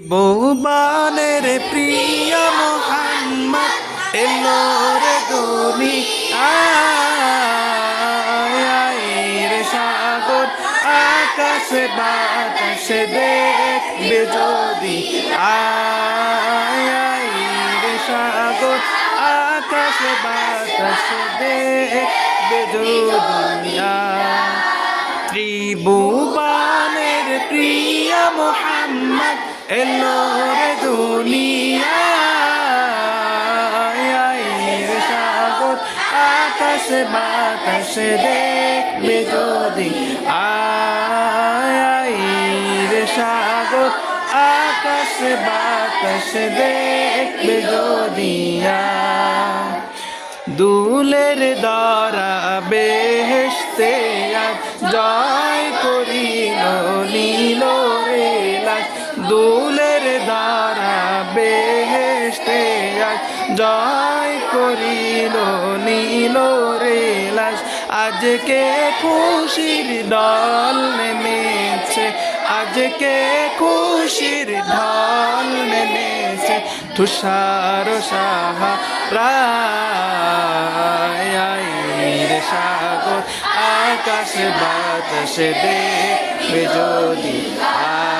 বৌবানের প্রিয় মোহাম্মদ, এলো রে দুনি রে সাগর, আকাশে বাতাসে দেখবে যদি। আয় আয় রে সাগর, আকাশে বাতাসে দেখবে যদি। ত্রিভুবানের প্রিয় মোহাম্মদ এলো রে সাগর, আকাশে বাতাসে দেখবে যদি আয় রে সাগর, আকাশে বাতাসে দেখবে যদি দুলের দ্বারা বেহেশতে আজ জয় করিল নীল দুলের দ্বারা বেহেশতে আজ জয় করিল, নীল রে লাজ আজকে খুশির দল নেমেছে, আজকে খুশির ঢল নেমেছে, তুষার সাহা রে সাগর, আকাশ বাতাসে দেখবে যদি আয়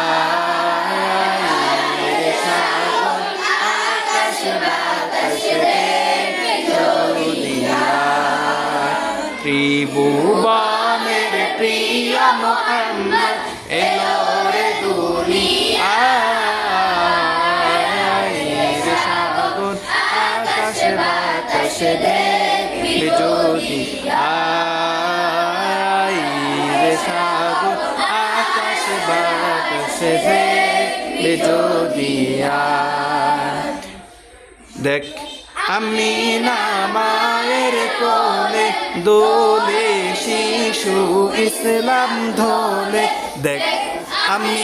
ত্রিভুবনের প্রিয় মোহাম্মদ, এলো রে দুনিয়ায় রে সাগর, আকাশ, বাতাসে দেখবে যদি আয়। রে সাগর, আকাশ, বাতাসে দেখবে যদি দেখ, আমি না মায়ের কোলে দোলে শিশু ইসলাম ধোলে। দেখ আমি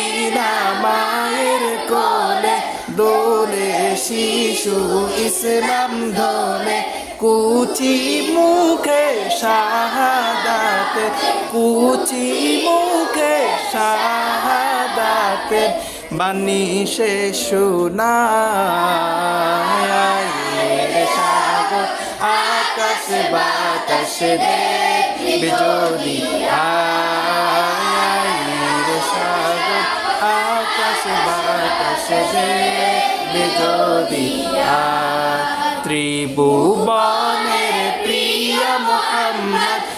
মায়ের কোলে। দোলে শিশু ইসলাম ধোলে। কুচি মুখে শাহাদাতে কুচি মুখে শাহাদাতে বাণী সে শোনায়। রে সাগর আকাশ বাতাসে দেখবে যদি সাগর আকাশে বাতাসে দেখবে যদি ত্রিভুবনের প্রিয় মোহাম্মদ